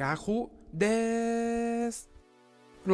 กาคุเดส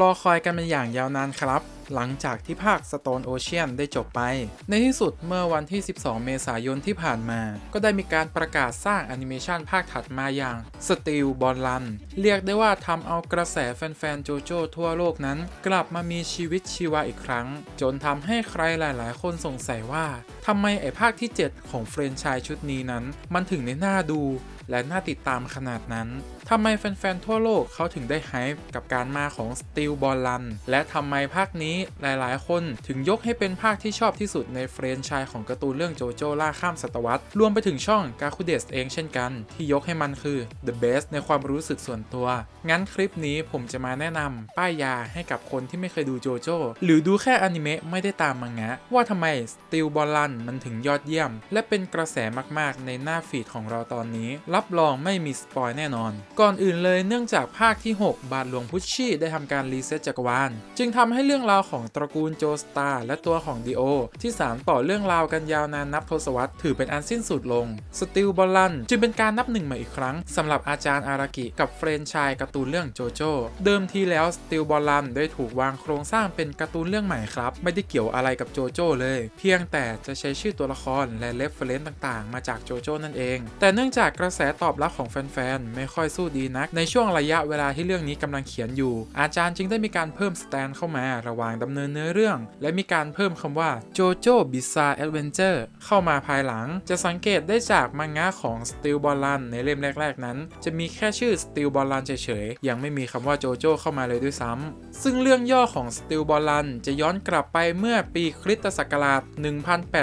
รอคอยกันเป็นอย่างยาวนานครับ หลังจากที่ภาค Stone Ocean ได้จบไป ในที่สุดเมื่อวันที่ 12 เมษายนที่ผ่านมา ก็ได้มีการประกาศสร้างแอนิเมชันภาคถัดมาอย่าง Steel Ball Run เรียกได้ว่าทำเอากระแสแฟนๆ โจโจ้ทั่วโลกนั้น กลับมามีชีวิตชีวาอีกครั้ง จนทำให้ใครหลายๆ คนสงสัยว่าทำไมไอภาคที่ 7 ของเฟรนชส์ชุดนี้นั้น มันถึงในหน้าดูและน่าติดตามขนาดนั้น ทำไมแฟนๆ ทั่วโลกเขาถึงได้ไฮป์กับการมาของ Steel Ball Run และทำไมภาคนี้หลายๆ คนถึงยกให้เป็นภาคที่ชอบที่สุดในเฟรนไชส์ของการ์ตูนเรื่องโจโจ้ล่าข้ามศตวรรษ รวมไปถึงช่องกาคุเดสเองเช่นกัน ที่ยกให้มันคือ The Best ในความรู้สึกส่วนตัว งั้นคลิปนี้ผมจะมาแนะนำป้ายยาให้กับคนที่ไม่เคยดูโจโจ้หรือดูแค่อนิเมะไม่ได้ตามมังงะ ว่าทำไม Steel Ball Run มันถึงยอดเยี่ยม และเป็นกระแสมากๆ ในหน้าฟีดของเราตอนนี้ รับรองไม่มีสปอยแน่นอน ก่อนอื่นเลยเนื่องจากภาคที่ 6 บาทหลวงพุชชี่ได้ทำการรีเซ็ตจักรวาลจึงทำให้เรื่องราวของตระกูลโจสตาร์และตัวของดิโอที่สานต่อเรื่องราวกันยาวนานนับทศวรรษถือเป็นอันสิ้นสุดลง สติลบอลลันจึงเป็นการนับหนึ่งใหม่อีกครั้งสำหรับอาจารย์อารากิกับเฟรนชายการ์ตูนเรื่องโจโจ้เดิมทีแล้วสติลบอลลันได้ถูกวางโครงสร้างเป็นการ์ตูนเรื่องใหม่ครับ ไม่ได้เกี่ยวอะไรกับโจโจ้เลย เพียงแต่จะใช้ชื่อตัวละครและเลฟเฟรนต่างๆ มาจากโจโจ้นั่นเอง แต่เนื่องจากกระแสตอบรับของแฟนๆไม่ค่อยสู้ดีนัก ในช่วงระยะเวลาที่เรื่องนี้กำลังเขียนอยู่ อาจารย์จึงได้มีการเพิ่มสแตนเข้ามาระหว่างดำเนินเนื้อเรื่อง และมีการเพิ่มคำว่า JoJo Bizarre Adventure เข้ามาภายหลัง จะสังเกตได้จากมังงะของ Steel Ball Run ในเล่มแรก ๆ นั้น จะมีแค่ชื่อ Steel Ball Run เฉยๆ ยังไม่มีคำว่า JoJo เข้ามาเลยด้วยซ้ำ ซึ่งเรื่องย่อของ Steel Ball Run จะย้อนกลับไปเมื่อปีคริสตศักราช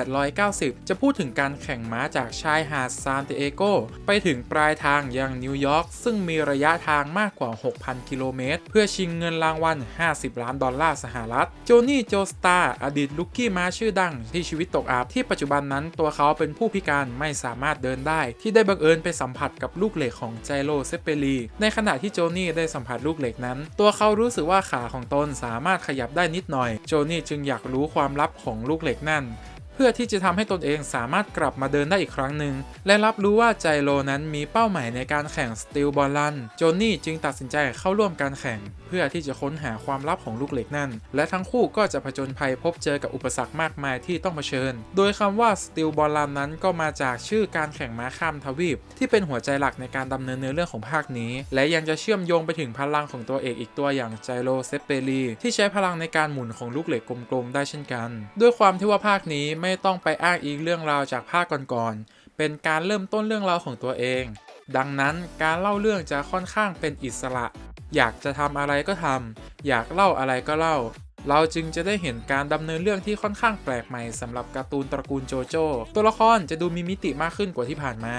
1890 จะพูดถึงการแข่งม้าจากชายหาดซานติเอโกไปถึงปลายทางยังนิวยอร์กซึ่งมีระยะทางมากกว่า 6,000 กิโลเมตร เพื่อชิงเงินรางวัล 50 ล้านดอลลาร์สหรัฐโจนี่โจสตาร์อดีตลูกกี้ม้าชื่อดังที่ชีวิตตกอับที่ปัจจุบันนั้นตัวเขาเป็นผู้พิการไม่สามารถเดินได้ ที่ได้บังเอิญไปสัมผัสกับลูกเหล็กของไจโรเซเปรีในขณะที่โจนี่ได้สัมผัสลูกเหล็กนั้น ตัวเขารู้สึกว่าขาของตนสามารถขยับได้นิดหน่อย โจนี่จึงอยากรู้ความลับของลูกเหล็กนั่น เพื่อที่จะทำให้ตนเองสามารถกลับมาเดินได้อีกครั้งหนึ่ง และรับรู้ว่าไจโรนั้นมีเป้าหมายในการแข่งสติลบอลลันโจนนี่จึงตัดสินใจเข้าร่วมการแข่ง เพื่อที่จะค้นหาความลับของลูกเหล็กนั่น และทั้งคู่ก็จะผจญภัยพบเจอกับอุปสรรคมากมายที่ต้องเผชิญ โดยคำว่าสติลบอลลันนั้นก็มาจากชื่อการแข่งม้าข้ามทวีป ที่เป็นหัวใจหลักในการดำเนินเนื้อเรื่องของภาคนี้ และยังจะเชื่อมโยงไปถึงพลังของตัวเอกอีกตัวอย่างไจโรเซเปรีที่ใช้พลังในการหมุนของลูกเหล็กกลมๆได้เช่นกัน ด้วยความที่ว่าภาคนี้ไไม่ต้องไปอ้างอิงเรื่องราวจากภาคก่อนๆ เป็นการเริ่มต้นเรื่องราวของตัวเอง ดังนั้นการเล่าเรื่องจะค่อนข้างเป็นอิสระ อยากจะทำอะไรก็ทำ อยากเล่าอะไรก็เล่า เราจึงจะได้เห็นการดำเนินเรื่องที่ค่อนข้างแปลกใหม่สำหรับการ์ตูนตระกูลโจโจ้ตัวละครจะดูมีมิติมากขึ้นกว่าที่ผ่านมา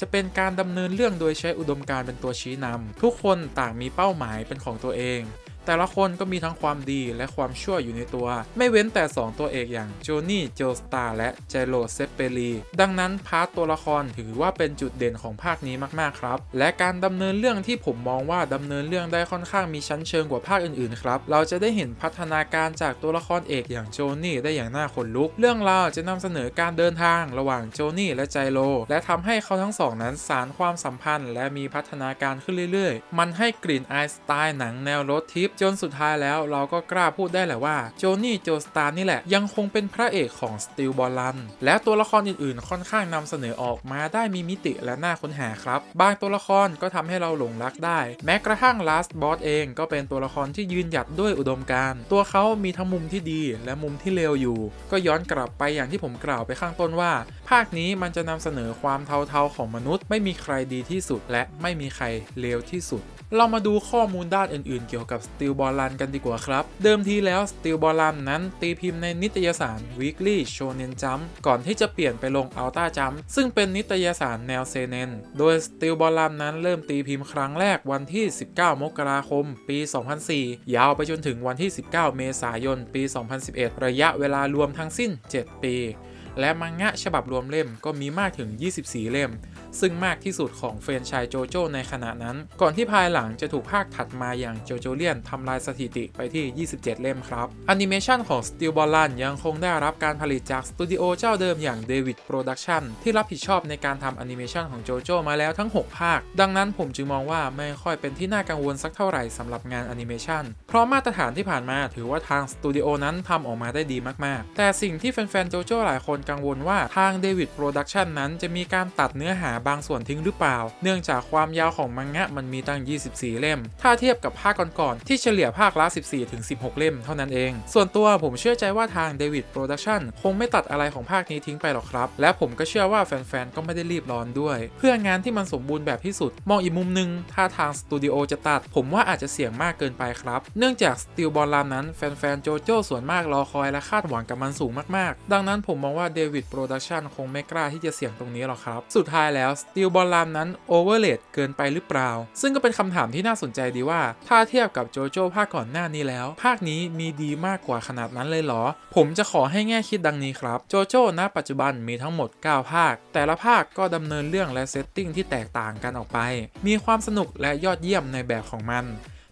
จะเป็นการดำเนินเรื่องโดยใช้อุดมการณ์เป็นตัวชี้นำทุกคนต่างมีเป้าหมายเป็นของตัวเอง แต่ละคนก็มีทั้งความดีและความชั่วอยู่ในตัว ไม่เว้นแต่ 2 ตัวเอกอย่างโจนี่โจสตาและเจโรเซเปรีดังนั้นพาร์ตตัวละครถือว่าเป็นจุดเด่นของภาคนี้มากๆครับ และการดำเนินเรื่องที่ผมมองว่าดำเนินเรื่องได้ค่อนข้างมีชั้นเชิงกว่าภาคอื่นๆครับเราจะได้เห็นพัฒนาการจากตัวละครเอกอย่างโจนี่ได้อย่างน่าขนลุก เรื่องราวจะนำเสนอการเดินทางระหว่างโจนี่และไจโรและทำให้เขาทั้งสองนั้นสารความสัมพันธ์ และมีพัฒนาการขึ้นเรื่อย ๆ มันให้กลิ่นอายสไตล์หนังแนวรถทิปจนสุดท้ายแล้วเราก็กล้าพูดได้แหละว่าโจนี่โจสตาร์นี่แหละยังคงเป็นพระเอกของสติลบอลลันและตัวละครอื่นๆ ค่อนข้างนำเสนอออกมาได้มีมิติและน่าค้นหาครับบางตัวละครก็ทำให้เราหลงรักได้ แม้กระทั่งลาสบอสเองก็เป็นตัวละครที่ยืนหยัดด้วยอุดมการณ์ตัวเขามีทั้งมุมที่ดีและมุมที่เลวอยู่ ก็ย้อนกลับไปอย่างที่ผมกล่าวไปข้างต้นว่า ภาคนี้มันจะนำเสนอความเทาๆของมนุษย์ ไม่มีใครดีที่สุดและไม่มีใครเลวที่สุด เรามาดูข้อมูลด้านอื่นๆ เกี่ยวกับ Steel Ball Run กันดีกว่าครับ เดิมทีแล้ว Steel Ball Run นั้นตีพิมพ์ในนิตยสาร Weekly Shonen Jump ก่อนที่จะเปลี่ยนไปลง Ultra Jump ซึ่งเป็นนิตยสารแนวเซเนนโดย Steel Ball Run นั้นเริ่มตีพิมพ์ครั้งแรกวันที่ 19 มกราคม ปี 2004 ยาวไปจนถึงวันที่ 19 เมษายน ปี 2011 ระยะเวลารวมทั้งสิ้น 7 ปี และมังงะฉบับรวมเล่มก็มีมากถึง 24 เล่ม ซึ่งมากที่สุดของเฟรนชายโจโจ้ในขณะนั้น ก่อนที่ภายหลังจะถูกภาคถัดมาอย่างโจโจเลียนทำลายสถิติไปที่ 27 เล่มครับแอนิเมชันของ Steel b a l l a n ยังคงได้รับการผลิตจากสตูดิโอเจ้าเดิมอย่าง David Production ที่รับผิดชอบในการทำแอนิเมชันของโจโจ้มาแล้วทั้ง 6 ภาค ดังนั้นผมจึงมองว่าไม่ค่อยเป็นที่น่ากังวลสักเท่าไหร่สำหรับงานแอนิเมชันเพราะมาตรฐานที่ผ่านมาถือว่าทางสตูดิโอนั้นทำออกมาได้ดีมากๆ แต่สิ่งที่แฟนๆโจโจ้หลายคนกังวลว่าทาง David Production นั้นจะมีการตัดเนื้อหาบางส่วนทิ้งหรือเปล่า เนื่องจากความยาวของมังงะมันมีตั้ง 24 เล่ม ถ้าเทียบกับภาคก่อนๆที่เฉลี่ยภาคละ 14-16 เล่มเท่านั้นเอง ส่วนตัวผมเชื่อใจว่าทาง David Production คงไม่ตัดอะไรของภาคนี้ทิ้งไปหรอกครับ และผมก็เชื่อว่าแฟนๆก็ไม่ได้รีบร้อนด้วย เพื่องานที่มันสมบูรณ์แบบที่สุด มองอีกมุมหนึงถ้าทางสตูดิโอจะตัด ผมว่าอาจจะเสี่ยงมากเกินไปครับเนื่องจากสตีลบอลลามนั้นแฟนๆโจโจ้ส่วนมากรอคอยและคาดหวังกับมันสูงมากๆ ดังนั้นผมมองว่า David Production คงไม่กล้าที่จะเสี่ยงตรงนี้หรอกครับ สุดท้ายแล้วสตีลบอลลามนั้นโอเวอร์เลดเกินไปหรือเปล่า ซึ่งก็เป็นคำถามที่น่าสนใจดีว่า ถ้าเทียบกับโจโจ้ภาคก่อนหน้านี้แล้ว ภาคนี้มีดีมากกว่าขนาดนั้นเลยเหรอ ผมจะขอให้แง่คิดดังนี้ครับ โจโจ้ณปัจจุบันมีทั้งหมด 9 ภาค แต่ละภาคก็ดำเนินเรื่องและเซตติ้งที่แตกต่างกันออกไป มีความสนุกและยอดเยี่ยมในแบบของมัน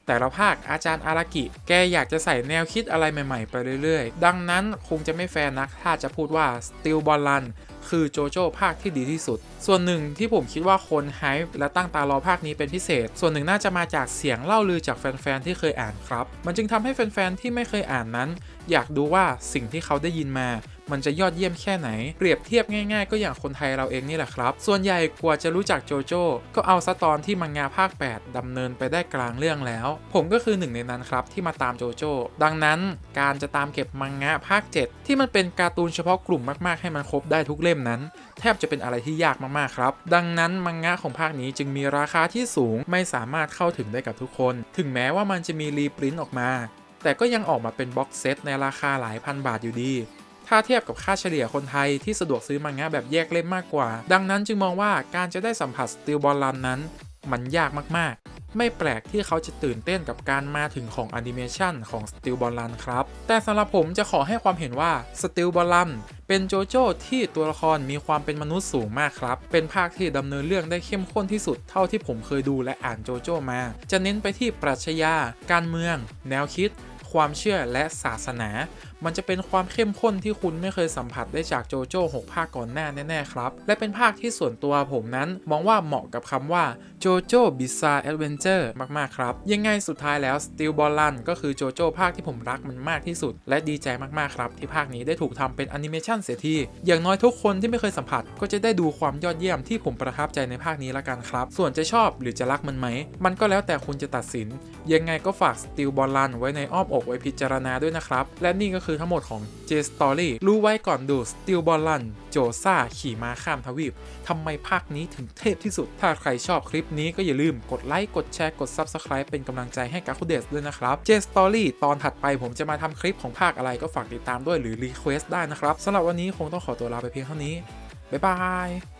แต่ละภาคอาจารย์อารากิ แกอยากจะใส่แนวคิดอะไรใหม่ๆ ไปเรื่อยๆ ดังนั้นคงจะไม่แฟร์นักถ้าจะพูดว่าสติลบอลลัน คือโจโจ้ภาคที่ดีที่สุด ส่วนหนึ่งที่ผมคิดว่าคนไฮป์และตั้งตารอภาคนี้เป็นพิเศษ ส่วนหนึ่งน่าจะมาจากเสียงเล่าลือจากแฟนๆที่เคยอ่านครับ มันจึงทำให้แฟนๆที่ไม่เคยอ่านนั้น อยากดูว่าสิ่งที่เขาได้ยินมามันจะยอดเยี่ยมแค่ไหน เปรียบเทียบง่ายๆ ก็อย่างคนไทยเราเองนี่แหละครับ ส่วนใหญ่กว่าจะรู้จักโจโจ้ ก็เอาซะตอนที่มังงะภาค 8ดำเนินไปได้กลางเรื่องแล้ว ผมก็คือหนึ่งในนั้นครับที่มาตามโจโจ้ ดังนั้นการจะตามเก็บมังงะภาค 7 ที่มันเป็นการ์ตูนเฉพาะกลุ่มมากๆให้มันครบได้ทุกเล่มนั้น แทบจะเป็นอะไรที่ยากมากๆครับ ดังนั้นมังงะของภาคนี้จึงมีราคาที่สูงไม่สามารถเข้าถึงได้กับทุกคน ถึงแม้ว่ามันจะมีรีปรินต์ออกมา แต่ก็ยังออกมาเป็นบ็อกเซตในราคาหลายพันบาทอยู่ดีถ้าเทียบกับค่าเฉลี่ยคนไทยที่สะดวกซื้อมังงะแบบแยกเล่มมากกว่า ดังนั้นจึงมองว่าการจะได้สัมผัสสติลบอลลันนั้น มันยากมากๆ ไม่แปลกที่เขาจะตื่นเต้นกับการมาถึงของแอนิเมชันของสติลบอลลันครับ แต่สำหรับผมจะขอให้ความเห็นว่าสติลบอลลันเป็นโจโจ้ที่ตัวละครมีความเป็นมนุษย์สูงมากครับ เป็นภาคที่ดำเนินเรื่องได้เข้มข้นที่สุดเท่าที่ผมเคยดูและอ่านโจโจ้มา จะเน้นไปที่ปรัชญาการเมือง แนวคิด ความเชื่อและศาสนา มันจะเป็นความเข้มข้นที่คุณไม่เคยสัมผัสได้จากโจโจ้6ภาคก่อนหน้าแน่ๆครับ และเป็นภาคที่ส่วนตัวผมนั้นมองว่าเหมาะกับคำว่าโจโจ้บิซาร์แอดเวนเจอร์มากๆครับ ยังไงสุดท้ายแล้ว Steel b a l l a n ก็คือโจโจ้ภาคที่ผมรักมันมากที่สุด และดีใจมากๆครับที่ภาคนี้ได้ถูกทำเป็นแอนิเมชันเสียทีอย่างน้อยทุกคนที่ไม่เคยสัมผัส ก็จะได้ดูความยอดเยี่ยมที่ผมประทับใจในภาคนี้ละกันครับ ส่วนจะชอบหรือจะรักมันไหม มันก็แล้วแต่คุณจะตัดสิน ยังไงก็ฝาก Steel b a l l a n ไว้ในอ้อมอกไว้พิจารณาด้วยนะครับ และนี่ก็คือทั้งหมดของ J Story รู้ไว้ก่อนดู Steel b a l l a n โจซ่าขี่ม้าข้ามทวีปทำไมภาคนี้ถึงเทพที่สุด ถ้าใครชอบคลิปนี้ก็อย่าลืมกดไลค์กดแชร์กด Subscribe เป็นกำลังใจให้กับคุณเดสด้วยนะครับ J Story ตอนถัดไปผมจะมาทำคลิปของภาคอะไรก็ฝากติดตามด้วยหรือ Request ได้นะครับสำหรับวันนี้คงต้องขอตัวลาไปเพียงเท่านี้บ๊ายบาย